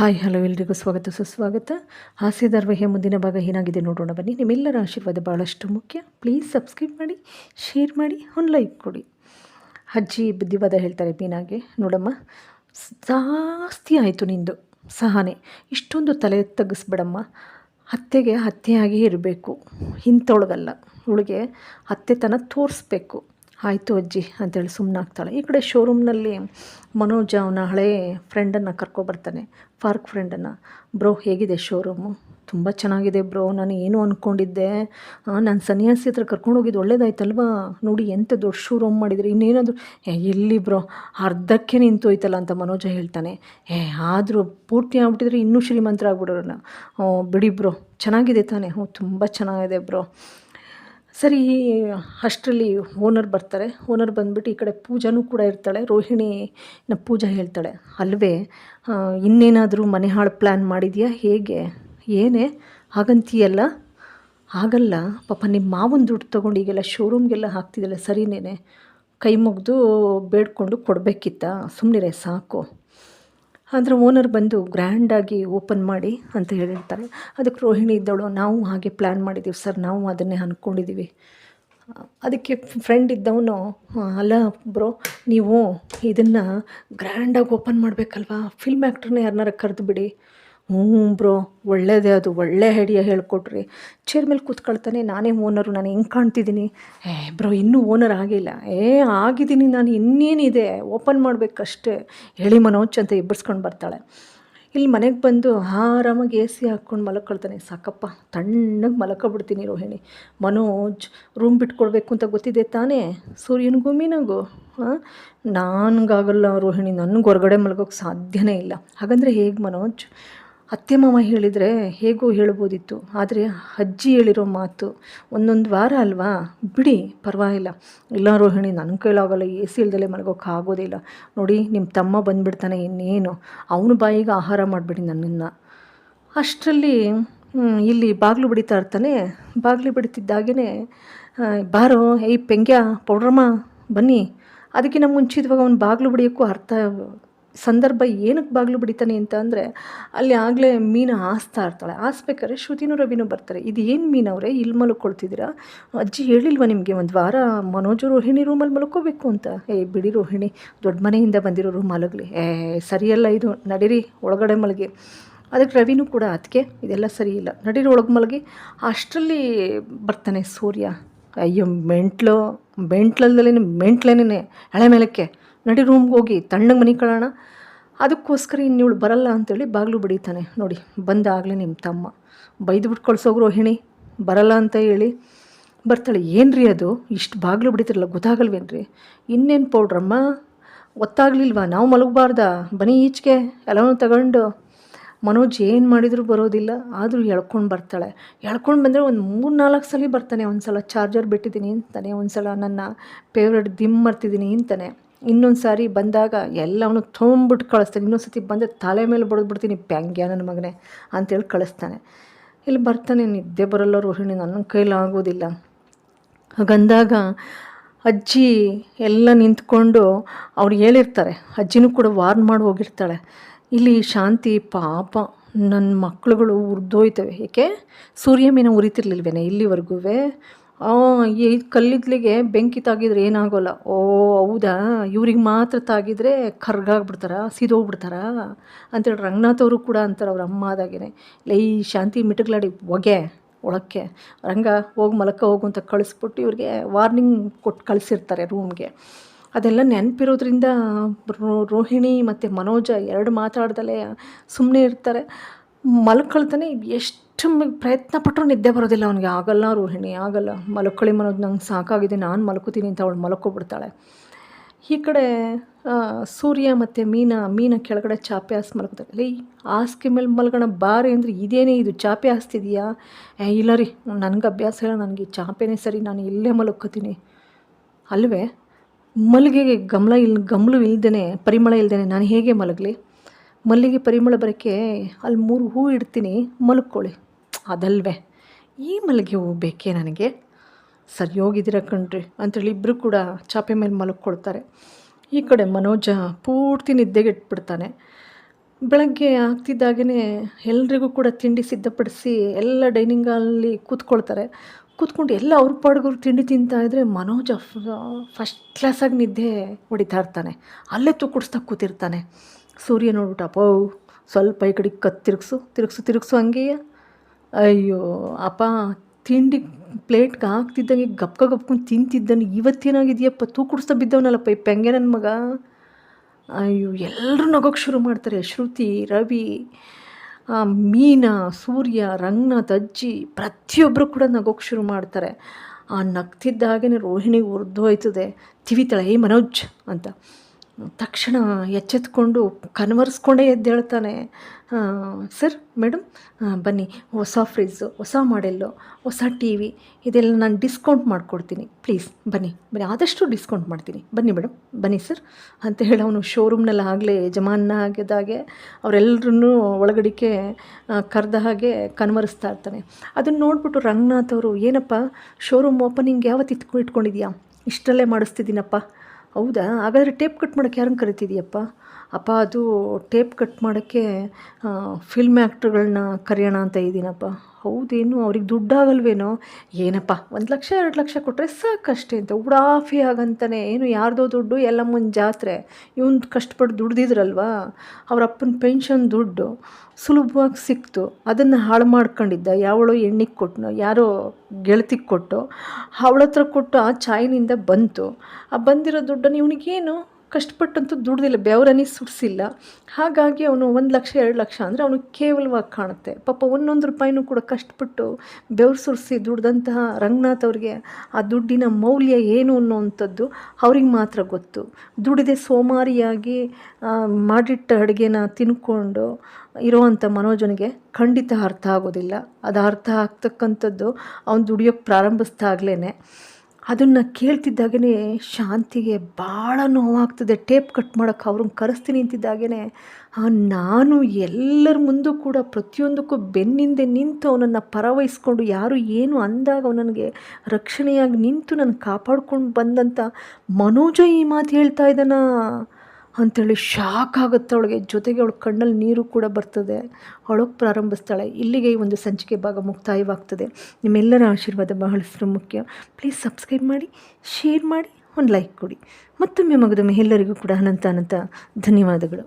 Hi, hello ಎಲ್ರಿಗೂ ಸ್ವಾಗತ, ಸುಸ್ವಾಗತ. ಹಾಸ್ಯ ಹಾಸ್ಯಧಾರವಾಹಿಯ ಮುಂದಿನ ಭಾಗ ಏನಾಗಿದೆ ನೋಡೋಣ ಬನ್ನಿ. ನಿಮ್ಮೆಲ್ಲರ ಆಶೀರ್ವಾದ ಭಾಳಷ್ಟು ಮುಖ್ಯ. ಪ್ಲೀಸ್ ಸಬ್ಸ್ಕ್ರೈಬ್ ಮಾಡಿ ಶೇರ್ ಮಾಡಿ, ಒಂದು ಲೈಕ್ ಕೊಡಿ. ಅಜ್ಜಿ ಬುದ್ಧಿವಾದ ಹೇಳ್ತಾರೆ ಮೀನಾಗೆ ನೋಡಮ್ಮ ಜಾಸ್ತಿ ಆಯಿತು ನಿಂದು. ಸಹನೆ. ಇಷ್ಟೊಂದು ತಲೆ ತಗ್ಗಿಸ್ಬೇಡಮ್ಮ. ಅತ್ತೆಗೆ ಅತ್ತೆಯಾಗಿ ಇರಬೇಕು. ಇಂಥೊಳಗಲ್ಲ. ಅವಳಿಗೆ ಅತ್ತೆತನ ತೋರಿಸ್ಬೇಕು. ಆಯಿತು ಅಜ್ಜಿ ಅಂತೇಳಿ ಸುಮ್ಮನಾಗ್ತಾಳೆ ಈ ಕಡೆ ಶೋರೂಮ್ನಲ್ಲಿ ಮನೋಜ್ ಅವನ ಹಳೆ ಫ್ರೆಂಡನ್ನು ಕರ್ಕೊಬರ್ತಾನೆ ಫಾರ್ಕ್ ಫ್ರೆಂಡನ್ನು ಬ್ರೋ, ಹೇಗಿದೆ ಶೋರೂಮು ತುಂಬ ಚೆನ್ನಾಗಿದೆ ಬ್ರೋ. ನಾನು ಏನು ಅಂದ್ಕೊಂಡಿದ್ದೆ ನಾನು ಸನ್ಯಾಸಿ ಹತ್ರ ಕರ್ಕೊಂಡು ಹೋಗಿದ್ದು ಒಳ್ಳೇದಾಯ್ತಲ್ವಾ? ನೋಡಿ ಎಂಥ ದೊಡ್ಡ ಶೋರೂಮ್ ಮಾಡಿದ್ರಿ ಇನ್ನೇನಾದರೂ ಏ ಎಲ್ಲಿ ಬ್ರೋ, ಅರ್ಧಕ್ಕೆ ನಿಂತೋಯ್ತಲ್ಲ ಅಂತ ಮನೋಜ ಹೇಳ್ತಾನೆ. ಏ, ಆದರೂ ಪೂರ್ತಿ ಆಗ್ಬಿಟ್ಟಿದ್ರೆ ಇನ್ನೂ ಶ್ರೀಮಂತರಾಗ್ಬಿಡೋಣ ಬಿಡಿ ಬ್ರೋ. ಚೆನ್ನಾಗಿದೆ ತಾನೇ. ಹ್ಞೂ ತುಂಬ ಚೆನ್ನಾಗಿದೆ ಬ್ರೋ. ಸರಿ ಅಷ್ಟರಲ್ಲಿ ಓನರ್ ಬರ್ತಾರೆ. ಓನರ್ ಬಂದ್ಬಿಟ್ಟು ಈ ಕಡೆ ಪೂಜಾನೂ ಕೂಡ ಇರ್ತಾಳೆ. ರೋಹಿಣಿನ ಪೂಜಾ ಹೇಳ್ತಾಳೆ, ಅಲ್ವೇ ಇನ್ನೇನಾದರೂ ಮನೆ ಹಾಳು ಪ್ಲ್ಯಾನ್ ಮಾಡಿದೆಯಾ? ಹೇಗೆ? ಏನೇ, ಹಾಗಂತೀಯಲ್ಲ? ಆಗಲ್ಲ, ಪಾಪ ನಿಮ್ಮ ಮಾವನ ದುಡ್ಡು ತೊಗೊಂಡು ಈಗೆಲ್ಲ ಶೋರೂಮ್ಗೆಲ್ಲ ಹಾಕ್ತಿದ್ದಲ್ಲ ಸರಿನೇನೆ, ಕೈ ಮುಗಿದು ಬೇಡ್ಕೊಂಡು ಕೊಡಬೇಕಿತ್ತ? ಸುಮ್ಮನಿರೆ ಸಾಕು. ಆದರೆ ಓನರ್ ಬಂದು ಗ್ರ್ಯಾಂಡಾಗಿ ಓಪನ್ ಮಾಡಿ ಅಂತ ಹೇಳಿರ್ತಾರೆ. ಅದಕ್ಕೆ ರೋಹಿಣಿ ಇದ್ದವಳು ನಾವು ಹಾಗೆ ಪ್ಲ್ಯಾನ್ ಮಾಡಿದ್ದೀವಿ ಸರ್ ನಾವು ಅದನ್ನೇ ಅಂದ್ಕೊಂಡಿದ್ದೀವಿ ಅದಕ್ಕೆ ಫ್ರೆಂಡ್ ಇದ್ದವನು ಅಲ್ಲ ಬ್ರೋ ನೀವು ಇದನ್ನು ಗ್ರ್ಯಾಂಡಾಗಿ ಓಪನ್ ಮಾಡಬೇಕಲ್ವಾ? ಫಿಲ್ಮ್ ಆ್ಯಕ್ಟ್ರನ್ನ ಯಾರನ್ನಾರ ಕರೆದು ಬಿಡಿ. ಹ್ಞೂ ಬ್ರೋ, ಒಳ್ಳೇದೇ ಅದು, ಒಳ್ಳೆ ಹೆಡಿಯ ಹೇಳ್ಕೊಟ್ರಿ. ಚೇರ್ ಮೇಲೆ ಕೂತ್ಕೊಳ್ತಾನೆ, ನಾನೇ ಓನರು, ನಾನು ಹೆಂಗೆ ಕಾಣ್ತಿದ್ದೀನಿ? ಏ ಬ್ರೋ, ಇನ್ನೂ ಓನರ್ ಆಗಿಲ್ಲ. ಏ, ಆಗಿದ್ದೀನಿ ನಾನು, ಇನ್ನೇನಿದೆ? ಓಪನ್ ಮಾಡಬೇಕಷ್ಟೇ. ಹೇಳಿ ಮನೋಜ್ ಅಂತ ಇಬ್ಬರ್ಸ್ಕೊಂಡು ಬರ್ತಾಳೆ. ಇಲ್ಲಿ ಮನೆಗೆ ಬಂದು ಆರಾಮಾಗಿ ಎ ಸಿ ಹಾಕ್ಕೊಂಡು ಮಲ್ಕೊಳ್ತಾನೆ. ಸಾಕಪ್ಪ, ತಣ್ಣಗೆ ಮಲ್ಕೊಬಿಡ್ತೀನಿ ರೋಹಿಣಿ. ಮನೋಜ್ ರೂಮ್ ಬಿಟ್ಕೊಡ್ಬೇಕು ಅಂತ ಗೊತ್ತಿದೆ ತಾನೇ? ಸೂರ್ಯನಿಗೂ ಮೀನಗೂ ಹಾಂ? ನನಗಾಗಲ್ಲ ರೋಹಿಣಿ, ನನಗೆ ಹೊರಗಡೆ ಮಲಗೋಕ್ಕೆ ಸಾಧ್ಯನೇ ಇಲ್ಲ. ಹಾಗಂದರೆ ಹೇಗೆ ಮನೋಜ್? ಅತ್ತೆ ಮಾವ ಹೇಳಿದರೆ ಹೇಗೂ ಹೇಳ್ಬೋದಿತ್ತು, ಆದರೆ ಅಜ್ಜಿ ಹೇಳಿರೋ ಮಾತು ಒಂದೊಂದು ವಾರ ಅಲ್ವಾ? ಬಿಡಿ, ಪರವಾಗಿಲ್ಲ. ಇಲ್ಲ ರೋಹಿಣಿ ನನ್ನ ಕೈಲಾಗಲ್ಲ ಎ ಸಿ ಇಲ್ದಲೆ ಮಲಗೋಕ್ಕಾಗೋದಿಲ್ಲ ನೋಡಿ ನಿಮ್ಮ ತಮ್ಮ ಬಂದುಬಿಡ್ತಾನೆ ಇನ್ನೇನು. ಅವನ ಬಾಯಿಗೆ ಆಹಾರ ಮಾಡಿಬಿಡಿ ನನ್ನನ್ನು. ಅಷ್ಟರಲ್ಲಿ ಇಲ್ಲಿ ಬಾಗಿಲು ಬಿಡಿತಾ ಇರ್ತಾನೆ. ಬಾಗಿಲು ಬಿಡ್ತಿದ್ದಾಗೇ ಬಾರೋ, ಏಯ್, ಪೆಂಗ್ಯ, ಪೌಡ್ರಮ್ಮ, ಬನ್ನಿ. ಅದಕ್ಕಿಂತ ಮುಂಚಿತವಾಗಿ ಅವ್ನು ಬಾಗಿಲು ಬಿಡಿಯೋಕ್ಕೂ ಅರ್ಥ ಸಂದರ್ಭ ಏನಕ್ಕೆ ಬಾಗಿಲು ಬಿಡಿತಾನೆ ಅಂತ ಅಂದರೆ, ಅಲ್ಲಿ ಆಗಲೇ ಮೀನು ಹಾಸ್ತಾ ಇರ್ತಾಳೆ. ಹಾಸ್ಬೇಕಾದ್ರೆ ಶ್ರುತಿನೂ ರವಿನೂ ಬರ್ತಾರೆ. ಇದು ಏನು ಅವರೇ? ಇಲ್ಲಿ ಮಲ್ಕೊಳ್ತಿದ್ದೀರಾ? ಅಜ್ಜಿ ಹೇಳಿಲ್ವಾ ನಿಮಗೆ, ಒಂದು ವಾರ ಮನೋಜ ರೋಹಿಣಿ ರೂಮಲ್ಲಿ ಮಲ್ಕೋಬೇಕು ಅಂತ? ಏ, ಬಿಡಿ ರೋಹಿಣಿ, ದೊಡ್ಡ ಮನೆಯಿಂದ ಬಂದಿರೋರು ಮಲಗಲಿ. ಏ, ಸರಿಯಲ್ಲ ಇದು, ನಡೀರಿ, ಒಳಗಡೆ ಮಲಗಿ. ಅದಕ್ಕೆ ರವಿನೂ ಕೂಡ ಅದಕ್ಕೆ ಇದೆಲ್ಲ ಸರಿ ಇಲ್ಲ. ನಡೀರಿ, ಒಳಗೆ ಮಲಗಿ. ಅಷ್ಟರಲ್ಲಿ ಬರ್ತಾನೆ ಸೂರ್ಯ. ಅಯ್ಯೋ, ಮೆಂಟ್ಲು ಮೆಂಟ್ಲಲ್ದಲೇ ಮೆಂಟ್ಲೇನೇ ಹಳೆ ಮೇಲಕ್ಕೆ. ನಡಿ ರೂಮ್ಗೆ ಹೋಗಿ ತಣ್ಣಗೆ ಮನೆ ಕಳೋಣ. ಅದಕ್ಕೋಸ್ಕರ ಇನ್ನಿವಳು ಬರಲ್ಲ ಅಂತೇಳಿ ಬಾಗಿಲು ಬಡಿತಾನೆ. ನೋಡಿ, ಬಂದಾಗಲೇ ನಿಮ್ಮ ತಮ್ಮ. ಬೈದು ಕಳ್ಸೋಗ್ರು ರೋಹಿಣಿ, ಬರಲ್ಲ ಅಂತ ಹೇಳಿ. ಬರ್ತಾಳೆ ಏನು ರೀ ಅದು? ಇಷ್ಟು ಬಾಗಿಲು ಬಿಡಿತಿರಲ್ಲ ಗೊತ್ತಾಗಲ್ವೇನ್ರಿ? ಇನ್ನೇನು ಪೌಡ್ರಮ್ಮ ಗೊತ್ತಾಗ್ಲಿಲ್ವಾ ನಾವು ಮಲಗಬಾರ್ದ? ಬನಿ ಈಚೆಗೆ ಎಲ್ಲವೂ ತಗೊಂಡು. ಮನೋಜ್ ಏನು ಮಾಡಿದರೂ ಬರೋದಿಲ್ಲ. ಆದರೂ ಎಳ್ಕೊಂಡು ಬರ್ತಾಳೆ. ಎಳ್ಕೊಂಡು ಬಂದರೆ ಒಂದು ಮೂರು ನಾಲ್ಕು ಸಲ ಬರ್ತಾನೆ. ಒಂದು ಸಲ ಚಾರ್ಜರ್ ಬಿಟ್ಟಿದ್ದೀನಿ ಅಂತಾನೆ ಒಂದು ಸಲ ನನ್ನ ಫೇವ್ರೆಟ್ ದಿಮ್ ಮರ್ತಿದ್ದೀನಿ ಅಂತಾನೆ. ಇನ್ನೊಂದು ಸಾರಿ ಬಂದಾಗ ಎಲ್ಲವನ್ನೂ ತೊಗೊಂಬಿಟ್ಟು ಕಳಿಸ್ತಾನೆ. ಇನ್ನೊಂದು ಸತಿ ಬಂದರೆ ತಲೆ ಮೇಲೆ ಬಡಿದ್ಬಿಡ್ತೀನಿ. ಪ್ಯಾಂಗ್ಯ ನನ್ನ ಮಗನೇ ಅಂತೇಳಿ ಕಳಿಸ್ತಾನೆ. ಇಲ್ಲಿ ಬರ್ತಾನೆ, ನಿದ್ದೆ ಬರಲ್ಲ ರೋಹಿಣಿ ನನ್ನ ಕೈಲಾಗೋದಿಲ್ಲ ಹಾಗಂದಾಗ ಅಜ್ಜಿ ಎಲ್ಲ ನಿಂತ್ಕೊಂಡು ಅವ್ರು ಹೇಳಿರ್ತಾರೆ, ಅಜ್ಜಿನೂ ಕೂಡ ವಾರ್ನ್ ಮಾಡಿ ಹೋಗಿರ್ತಾಳೆ. ಇಲ್ಲಿ ಶಾಂತಿ ಪಾಪ ನನ್ನ ಮಕ್ಕಳುಗಳು ಉರಿದೋಯ್ತವೆ. ಏಕೆ? ಸೂರ್ಯ ಮೀನ ಉರಿತಿರ್ಲಿಲ್ವೇನೆ ಇಲ್ಲಿವರೆಗೂ ಈ ಕಲ್ಲಿದ್ಲಿಗೆ ಬೆಂಕಿ ತಾಗಿದ್ರೆ ಏನಾಗೋಲ್ಲ. ಓ, ಹೌದಾ? ಇವ್ರಿಗೆ ಮಾತ್ರ ತಾಗಿದ್ರೆ ಕರ್ಗಾಗ್ಬಿಡ್ತಾರ? ಸಿದೋಗ್ಬಿಡ್ತಾರ? ಅಂತೇಳಿ ರಂಗನಾಥ್ ಅವರು ಕೂಡ ಅಂತಾರೆ ಅವ್ರ ಅಮ್ಮ ಆದಾಗೇನೆ. ಲೈ ಶಾಂತಿ ಮಿಟಗ್ಲಾಡಿ ಹೊಗೆ ಒಳಕ್ಕೆ. ರಂಗ, ಹೋಗಿ ಮಲಕ ಹೋಗು ಅಂತ ಕಳಿಸ್ಬಿಟ್ಟು ಇವ್ರಿಗೆ ವಾರ್ನಿಂಗ್ ಕೊಟ್ಟು ಕಳಿಸಿರ್ತಾರೆ ರೂಮ್ಗೆ. ಅದೆಲ್ಲ ನೆನಪಿರೋದ್ರಿಂದ ರೋಹಿಣಿ ಮತ್ತು ಮನೋಜ ಎರಡು ಮಾತಾಡ್ದಲೇ ಸುಮ್ಮನೆ ಇರ್ತಾರೆ. ಮಲ್ಕೊಳ್ತಾನೆ ಎಷ್ಟು ಮ- ಪ್ರಯತ್ನ ಪಟ್ಟರು ನಿದ್ದೆ ಬರೋದಿಲ್ಲ ಅವನಿಗೆ, ಆಗಲ್ಲ ರೋಹಿಣಿ, ಆಗಲ್ಲ, ಮಲ್ಕೊಳ್ಳಿ ಮನೋದು ನಂಗೆ ಸಾಕಾಗಿದೆ, ನಾನು ಮಲ್ಕೋತೀನಿ ಅಂತ ಅವಳು ಮಲ್ಕೊಬಿಡ್ತಾಳೆ. ಈ ಕಡೆ ಸೂರ್ಯ ಮತ್ತು ಮೀನ ಮೀನ ಕೆಳಗಡೆ ಚಾಪೆ ಹಾಸ್ ಮಲ್ಕೋತಾರೆ ಲೈ ಹಾಸಿಗೆ ಮೇಲೆ ಮಲ್ಗೋಣ ಬಾರಿ ಅಂದರೆ ಇದೇನೇ ಇದು? ಚಾಪೆ ಹಾಸ್ತಿದೆಯಾ? ಏ, ಇಲ್ಲ ರೀ, ನನಗೆ ಅಭ್ಯಾಸ ಇಲ್ಲ, ನನಗೆ ಚಾಪೆನೇ ಸರಿ, ನಾನು ಇಲ್ಲೇ ಮಲ್ಕೋತೀನಿ. ಅಲ್ವೇ? ಮಲ್ಲಿಗೆಗೆ ಗಮಲ ಇಲ್, ಗಮಲು ಇಲ್ದೇ ಪರಿಮಳ ಇಲ್ದೇ ನಾನು ಹೇಗೆ ಮಲಗಲಿ? ಮಲ್ಲಿಗೆ ಪರಿಮಳ ಬರೋಕ್ಕೆ ಅಲ್ಲಿ ಮೂರು ಹೂ ಇಡ್ತೀನಿ, ಮಲ್ಕೊಳ್ಳಿ. ಅದಲ್ವೇ? ಈ ಮಲ್ಲಿಗೆ ಹೂ ಬೇಕೇ ನನಗೆ? ಸರಿ ಹೋಗಿದ್ದೀರ ಕಣ್ರಿ. ಅಂತೇಳಿ ಇಬ್ಬರು ಕೂಡ ಚಾಪೆ ಮೇಲೆ ಮಲಗ್ಕೊಳ್ತಾರೆ. ಈ ಕಡೆ ಮನೋಜ ಪೂರ್ತಿ ನಿದ್ದೆಗೆಟ್ಬಿಡ್ತಾನೆ. ಬೆಳಗ್ಗೆ ಆಗ್ತಿದ್ದಾಗೇ ಎಲ್ರಿಗೂ ಕೂಡ ತಿಂಡಿ ಸಿದ್ಧಪಡಿಸಿ ಎಲ್ಲ ಡೈನಿಂಗ್ ಹಾಲಲ್ಲಿ ಕೂತ್ಕೊಳ್ತಾರೆ. ಕೂತ್ಕೊಂಡು ಎಲ್ಲ ಅವ್ರ ಪಾಡ್ಗವ್ರು ತಿಂಡಿ ತಿಂತಾ ಇದ್ದರೆ ಮನೋಜ ಫಸ್ಟ್ ಕ್ಲಾಸಾಗಿ ನಿದ್ದೆ ಹೊಡಿತಾ ಇರ್ತಾನೆ. ಅಲ್ಲೇ ತೂಕುಡಿಸ್ತಾ ಕೂತಿರ್ತಾನೆ. ಸೂರ್ಯ ನೋಡ್ಬಿಟ್ಟು, ಅಪ್ಪೋ, ಸ್ವಲ್ಪ ಈ ಕಡೆ ಕತ್ ತಿರುಗಿಸು ತಿರುಗಿಸು ತಿರುಗಿಸು ಹಂಗೆಯ? ಅಯ್ಯೋ, ಅಪ್ಪ, ತಿಂಡಿ ಪ್ಲೇಟ್ಗೆ ಹಾಕ್ತಿದ್ದಂಗೆ ಗಪ್ಕ ಗಪ್ಕೊಂಡು ತಿಂತಿದ್ದಾನೆ ಇವತ್ತೇನಾಗಿದೆಯಪ್ಪ? ತೂಕುಡಿಸ್ತಾ ಬಿದ್ದವನಲ್ಲಪ್ಪ ಈ ಪೆಂಗೆ ನನ್ನ ಮಗ. ಅಯ್ಯೋ ಎಲ್ಲರೂ ನಗೋಕ್ಕೆ ಶುರು ಮಾಡ್ತಾರೆ. ಶ್ರುತಿ, ರವಿ ಮೀನಾ, ಸೂರ್ಯ ರಂಗನಾಥ್ ಅಜ್ಜಿ ಪ್ರತಿಯೊಬ್ಬರು ಕೂಡ ನಗೋಕ್ಕೆ ಶುರು ಮಾಡ್ತಾರೆ. ಆ ನಗ್ತಿದ್ದಾಗೇ ರೋಹಿಣಿ ಉರ್ದು ಹೋಯ್ತದೆ ತಿವಿತಾಳೆ ಏ ಮನೋಜ್ ಅಂತ. ತಕ್ಷಣ ಎಚ್ಚೆತ್ಕೊಂಡು ಕನ್ವರ್ಸ್ಕೊಂಡೇ ಎದ್ದೇಳ್ತಾನೆ. ಸರ್, ಮೇಡಮ್ ಬನ್ನಿ, ಹೊಸ ಫ್ರಿಜ್ಜು, ಹೊಸ ಮಾಡೆಲ್ಲು, ಹೊಸ ಟಿ ವಿ ಇದೆಲ್ಲ ನಾನು ಡಿಸ್ಕೌಂಟ್ ಮಾಡಿಕೊಡ್ತೀನಿ. ಪ್ಲೀಸ್, ಬನ್ನಿ ಬನ್ನಿ, ಆದಷ್ಟು ಡಿಸ್ಕೌಂಟ್ ಮಾಡ್ತೀನಿ. ಬನ್ನಿ, ಮೇಡಮ್, ಬನ್ನಿ, ಸರ್, ಅಂತ ಹೇಳಿ ಅವನು ಶೋರೂಮ್ನಲ್ಲಿ ಆಗಲೇ ಯಜಮಾನ ಆಗಿದ್ದಾಗೆ ಅವರೆಲ್ಲರೂ ಒಳಗಡಿಕೆ ಕರೆದ ಹಾಗೆ ಕನ್ವರಿಸ್ತಾ ಇರ್ತಾನೆ. ಅದನ್ನು ನೋಡ್ಬಿಟ್ಟು ರಂಗನಾಥ್ ಅವರು, ಏನಪ್ಪ, ಶೋರೂಮ್ ಓಪನಿಂಗ್ ಯಾವತ್ತು ಇಟ್ಕೊ ಇಟ್ಕೊಂಡಿದ್ಯಾ? ಇಷ್ಟರಲ್ಲೇ ಮಾಡಿಸ್ತಿದ್ದೀನಪ್ಪ. ಹೌದಾ? ಹಾಗಾದರೆ ಟೇಪ್ ಕಟ್ ಮಾಡೋಕ್ಕೆ ಯಾರನ್ನು ಕರಿತಿದೀಯಪ್ಪ ಅಪ್ಪ, ಅದು ಟೇಪ್ ಕಟ್ ಮಾಡೋಕ್ಕೆ ಫಿಲ್ಮ್ ಆ್ಯಕ್ಟ್ರ್ಗಳನ್ನ ಕರೆಯೋಣ ಅಂತ ಇದ್ದೀನಪ್ಪ. ಹೌದೇನು? ಅವ್ರಿಗೆ ದುಡ್ಡಾಗಲ್ವೇನೋ? ಏನಪ್ಪ, ಒಂದು ಲಕ್ಷ, ಎರಡು ಲಕ್ಷ ಕೊಟ್ಟರೆ ಸಾಕಷ್ಟೇ ಅಂತ. ಉಡಾಫಿ ಆಗಂತಾನೆ. ಏನು, ಯಾರ್ದೋ ದುಡ್ಡು ಎಲ್ಲಮ್ಮನ ಜಾತ್ರೆ. ಇವನು ಕಷ್ಟಪಟ್ಟು ದುಡ್ದಿದ್ರಲ್ವಾ? ಅವ್ರ ಅಪ್ಪನ ಪೆನ್ಷನ್ ದುಡ್ಡು ಸುಲಭವಾಗಿ ಸಿಕ್ತು. ಅದನ್ನು ಹಾಳು ಮಾಡ್ಕೊಂಡಿದ್ದ. ಯಾವಳು ಎಣ್ಣಿಗೆ ಕೊಟ್ಟನೋ ಯಾರೋ ಗೆಳತಿಗೆ ಕೊಟ್ಟು ಅವಳ ಹತ್ರ ಕೊಟ್ಟು ಆ ಚಾಯ್ನಿಂದ ಬಂತು. ಆ ಬಂದಿರೋ ದುಡ್ಡನ್ನು ಇವನಿಗೇನು ಕಷ್ಟಪಟ್ಟಂತೂ ದುಡ್ದಿಲ್ಲ ಬೆವರನಿ ಸುಡಿಸಿಲ್ಲ. ಹಾಗಾಗಿ ಅವನು ಒಂದು ಲಕ್ಷ, ಎರಡು ಲಕ್ಷ ಅಂದರೆ ಅವನು ಕೇವಲವಾಗಿ ಕಾಣುತ್ತೆ. ಪಾಪ ಒಂದೊಂದು ರೂಪಾಯಿನೂ ಕೂಡ ಕಷ್ಟಪಟ್ಟು ಬೆವರು ಸುರಿಸಿ ದುಡ್ದಂತಹ ರಂಗನಾಥ್ ಅವ್ರಿಗೆ ಆ ದುಡ್ಡಿನ ಮೌಲ್ಯ ಏನು ಅನ್ನೋವಂಥದ್ದು ಅವ್ರಿಗೆ ಮಾತ್ರ ಗೊತ್ತು. ದುಡಿದೆ ಸೋಮಾರಿಯಾಗಿ ಮಾಡಿಟ್ಟ ಅಡುಗೆನ ತಿನ್ಕೊಂಡು ಇರೋವಂಥ ಮನೋಜನಿಗೆ ಖಂಡಿತ ಅರ್ಥ ಆಗೋದಿಲ್ಲ. ಅದು ಅರ್ಥ ಆಗ್ತಕ್ಕಂಥದ್ದು ಅವನು ದುಡಿಯೋಕ್ಕೆ ಪ್ರಾರಂಭಿಸ್ದಾಗ್ಲೇ ಅದನ್ನು ಕೇಳ್ತಿದ್ದಾಗೇ ಶಾಂತಿಗೆ ಭಾಳ ನೋವಾಗ್ತದೆ. ಟೇಪ್ ಕಟ್ ಮಾಡೋಕ್ಕೆ ಅವ್ರನ್ನ ಕರೆಸ್ತೀನಿ ಅಂತಿದ್ದಾಗೇ ನಾನು ಎಲ್ಲರ ಮುಂದೂ ಕೂಡ ಪ್ರತಿಯೊಂದಕ್ಕೂ ಬೆನ್ನಿಂದೆ ನಿಂತು ಅವನನ್ನು ಪರವಹಿಸ್ಕೊಂಡು ಯಾರು ಏನು ಅಂದಾಗ ಅವನಿಗೆ ರಕ್ಷಣೆಯಾಗಿ ನಿಂತು ನನ್ನ ಕಾಪಾಡ್ಕೊಂಡು ಬಂದಂಥ ಮನೋಜ ಈ ಮಾತು ಹೇಳ್ತಾ ಇದ್ದಾನ? ಅಂಥೇಳಿ ಶಾಕ್ ಆಗುತ್ತೆ ಅವಳಿಗೆ. ಜೊತೆಗೆ ಅವಳು ಕಣ್ಣಲ್ಲಿ ನೀರು ಕೂಡ ಬರ್ತದೆ. ಅವಳೋಗಿ ಪ್ರಾರಂಭಿಸ್ತಾಳೆ. ಇಲ್ಲಿಗೆ ಈ ಒಂದು ಸಂಚಿಕೆ ಭಾಗ ಮುಕ್ತಾಯವಾಗ್ತದೆ. ನಿಮ್ಮೆಲ್ಲರ ಆಶೀರ್ವಾದ ಬಹಳಷ್ಟು ಮುಖ್ಯ. ಪ್ಲೀಸ್ ಸಬ್ಸ್ಕ್ರೈಬ್ ಮಾಡಿ ಶೇರ್ ಮಾಡಿ, ಒಂದು ಲೈಕ್ ಕೊಡಿ. ಮತ್ತೊಮ್ಮೆ ಮಗದೊಮ್ಮೆ ಎಲ್ಲರಿಗೂ ಕೂಡ ಅನಂತ ಅನಂತ ಧನ್ಯವಾದಗಳು.